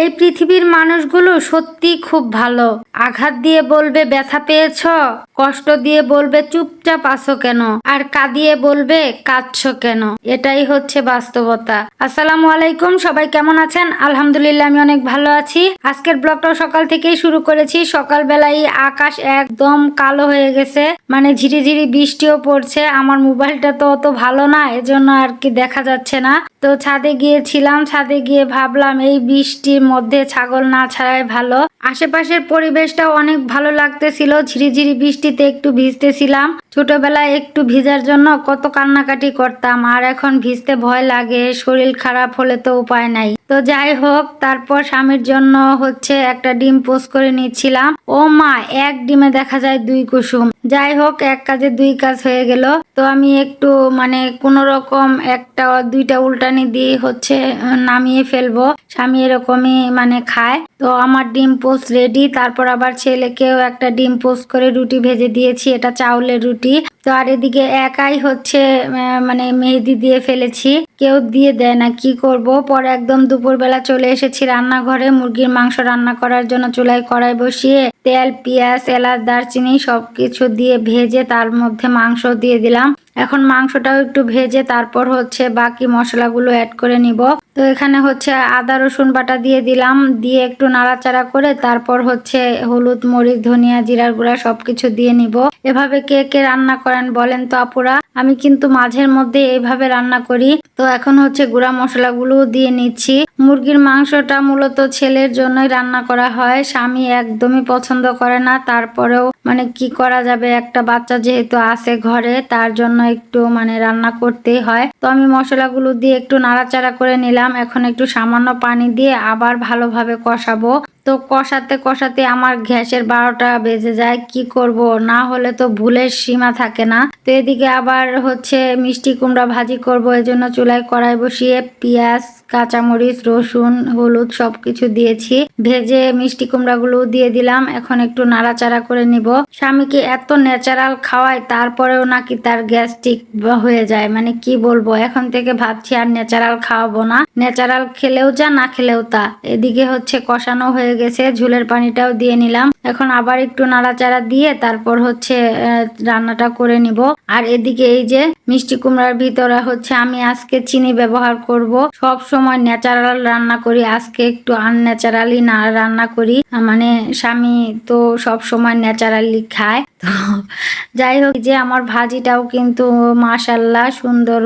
এই পৃথিবীর মানুষগুলো সত্যি খুব ভালো। আঘাত দিয়ে বলবে, ব্যথা পেয়েছ? কষ্ট দিয়ে বলবে, চুপচাপ আসো কেন? আর কাঁদিয়ে বলবে, কাঁদছো কেন? এটাই হচ্ছে বাস্তবতা। আসসালামু আলাইকুম, সবাই কেমন আছেন? আলহামদুলিল্লাহ, আমি অনেক ভালো আছি। আজকের ব্লগটাও সকাল থেকেই শুরু করেছি। সকালবেলায় আকাশ একদম কালো হয়ে গেছে মানে ঝিরিঝিরি বৃষ্টিও পড়ছে। আমার মোবাইলটা তো অত ভালো না, এজন্য আর কি দেখা যাচ্ছে না। তো ছাদে গিয়েছিলাম, ছাদে গিয়ে ভাবলাম, এই বৃষ্টির মধ্যে ছাগল না ছাড়াই ভালো। আশেপাশের পরিবেশটাও অনেক ভালো লাগতেছিল। ঝিরিঝিরি বৃষ্টিতে একটু ভিজতেছিলাম। ছোটবেলায় একটু ভিজার জন্য কত কান্নাকাটি করতাম, আর এখন ভিজতে ভয় লাগে, শরীর খারাপ হলে তো উপায় নাই। তো যাই হোক, তারপর স্বামীর জন্য হচ্ছে একটা ডিম পোস্ট করে নিচ্ছিলাম। ও মা, এক ডিমে দেখা যায় দুই কুসুম। যাই হোক, এক কাজে দুই কাজ হয়ে গেল। তো আমি একটু মানে কোন রকম একটা দুইটা উল্টানি দিয়ে হচ্ছে নামিয়ে ফেলব। স্বামী এরকমই মানে খায়। তো আমার ডিম পোস্ট রেডি। তারপর আবার ছেলেকেও একটা ডিম পোস্ট করে রুটি ভেজে দিয়েছি, এটা চাউলের রুটি। তো আর এদিকে একাই হচ্ছে মানে মেহেদি দিয়ে ফেলেছি। কেউ দিয়ে দেয় না, কি করব? পরে একদম দুপুরবেলা চলে এসেছি রান্নাঘরে, মুরগির মাংস রান্না করার জন্য চুলায় কড়াই বসিয়ে তেল, পেঁয়াজ, এলাচ, দারচিনি সবকিছু দিয়ে ভেজে তার মধ্যে মাংস দিয়ে দিলাম। এখন মাংসটাও একটু ভেজে তারপর হচ্ছে বাকি মশলাগুলো অ্যাড করে নিব। তো এখানে হচ্ছে আদা, রসুন বাটা দিয়ে দিলাম। দিয়ে একটু নাড়াচাড়া করে তারপর হচ্ছে হলুদ, মরিচ, ধনিয়া, জিরার গুঁড়া সবকিছু দিয়ে নিব। এভাবে কে কে রান্না করেন বলেন তো আপুরা? আমি কিন্তু মাঝের মধ্যে এইভাবে রান্না করি। তো এখন হচ্ছে গুঁড়া মশলাগুলো দিয়ে নিচ্ছি। মুরগির মাংসটা মূলত ছেলের জন্যই রান্না করা হয়। স্বামী একদমই পছন্দ করে না। তারপরেও মানে কি করা যাবে? একটা বাচ্চা যেহেতু আছে ঘরে, তার জন্য একটু মানে রান্না করতেই হয়। তো আমি মশলাগুলো দিয়ে একটু নাড়াচাড়া করে নিলাম। এখন একটু সামান্য পানি দিয়ে আবার ভালোভাবে কষাবো। তো কষাতে কষাতে আমার গ্যাসের বারোটা বেজে যায়, কি করব? না হলে তো ভুলের সীমা থাকে না। তো এদিকে আবার হচ্ছে মিষ্টি কুমড়া ভাজি করব, এজন্য চুলায় কড়াই বসিয়ে পেঁয়াজ, কাঁচামরিচ, রসুন, হলুদ সবকিছু দিয়েছি। ভেজে মিষ্টি কুমড়াগুলো দিয়ে দিলাম, এখন একটু নাড়াচাড়া করে নিব। স্বামীকে এত ন্যাচারাল খাওয়ায় তারপরেও নাকি তার গ্যাস্ট্রিক হয়ে যায় মানে কি বলব? এখন থেকে ভাবছি আর ন্যাচারাল খাওয়াবো না। ন্যাচারাল খেলেও যা, না খেলেও তা। এদিকে হচ্ছে কষানো হয়ে গেছে, ঝুলের পানিটাও দিয়ে নিলাম। এখন আবার একটু নাড়াচাড়া দিয়ে তারপর হচ্ছে রান্নাটা করে নিব। আর এদিকে এই যে মিষ্টি কুমড়ার ভিতরে হচ্ছে আমি আজকে চিনি ব্যবহার করব। সব সময় ন্যাচারাল রান্না করি, আজকে একটু আনন্যাচারালি না রান্না করি। মানে স্বামী তো সব সময় ন্যাচারালি খায়। তো যাই হোক যে আমার ভাজিটাও কিন্তু মাশাল্লাহ সুন্দর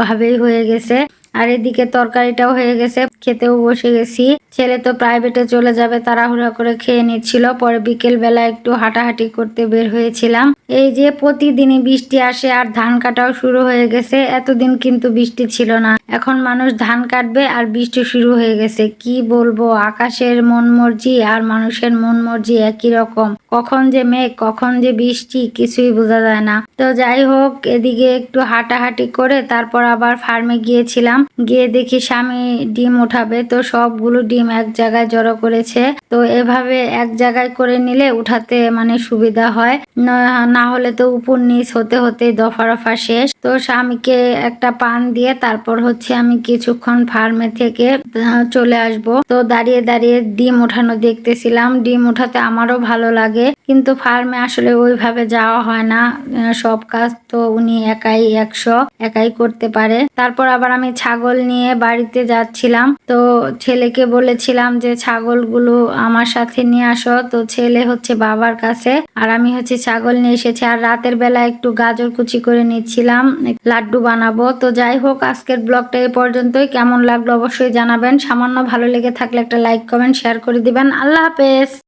ভাবেই হয়ে গেছে। আর এদিকে তরকারিটাও হয়ে গেছে, খেতেও বসে গেছি। ছেলে তো প্রাইভেটে চলে যাবে, তাড়াহুড়া করে খেয়ে নিচ্ছিল। পরে বিকেল বেলা একটু হাঁটাহাঁটি করতে বের হয়েছিলাম। এই যে প্রতিদিনই বৃষ্টি আসে আর ধান কাটাও শুরু হয়ে গেছে, এতদিন কিন্তু বৃষ্টি ছিল না। এখন মানুষ ধান কাটবে আর বৃষ্টি শুরু হয়ে গেছে। কি বলব, আকাশের মন মর্জি আর মানুষের মন মর্জি একই রকম। কখন যে মেঘ, কখন যে বৃষ্টি, কিছুই বোঝা যায় না। তো যাই হোক, এদিকে একটু হাঁটাহাঁটি করে তারপর আবার ফার্মে গিয়েছিলাম। গিয়ে দেখি স্বামী ডিম উঠাবে, তো সবগুলো ডিম এক জায়গায় জড়ো করেছে। তো এভাবে এক জায়গায় করে নিলে উঠাতে মানে সুবিধা হয়। না- হলে তো উপর নিচ হতে হতে দফা রফা শেষ। তো স্বামীকে একটা পান দিয়ে তারপর হচ্ছে আমি কিছুক্ষণ ফার্মে থেকে চলে আসব। তো দাঁড়িয়ে দাঁড়িয়ে ডিম ওঠানো দেখতেছিলাম। ডিম ওঠাতে আমারও ভালো লাগে। কিন্তু ফার্মে আসলে ওইভাবে যাওয়া হয় না। সব কাজ তো উনি একাই একশো, একাই করতে পারে। তারপর আবার আমি ছাগল নিয়ে বাড়িতে যাচ্ছিলাম। তো ছেলেকে বলেছিলাম যে, ছাগলগুলো আমার সাথে নিয়ে আসো। তো ছেলে হচ্ছে বাবার কাছে, আর আমি হচ্ছে ছাগল নিয়ে এসেছি। আর রাতের বেলা একটু গাজর কুচি করে নিচ্ছিলাম, লাড্ডু বানাবো। তো যাই হোক, আজকের ব্লগটা এই পর্যন্তই। কেমন লাগল অবশ্যই জানাবেন। সামান্য ভালো লেগে থাকলে একটা লাইক, কমেন্ট, শেয়ার করে দিবেন। আল্লাহ হাফেজ।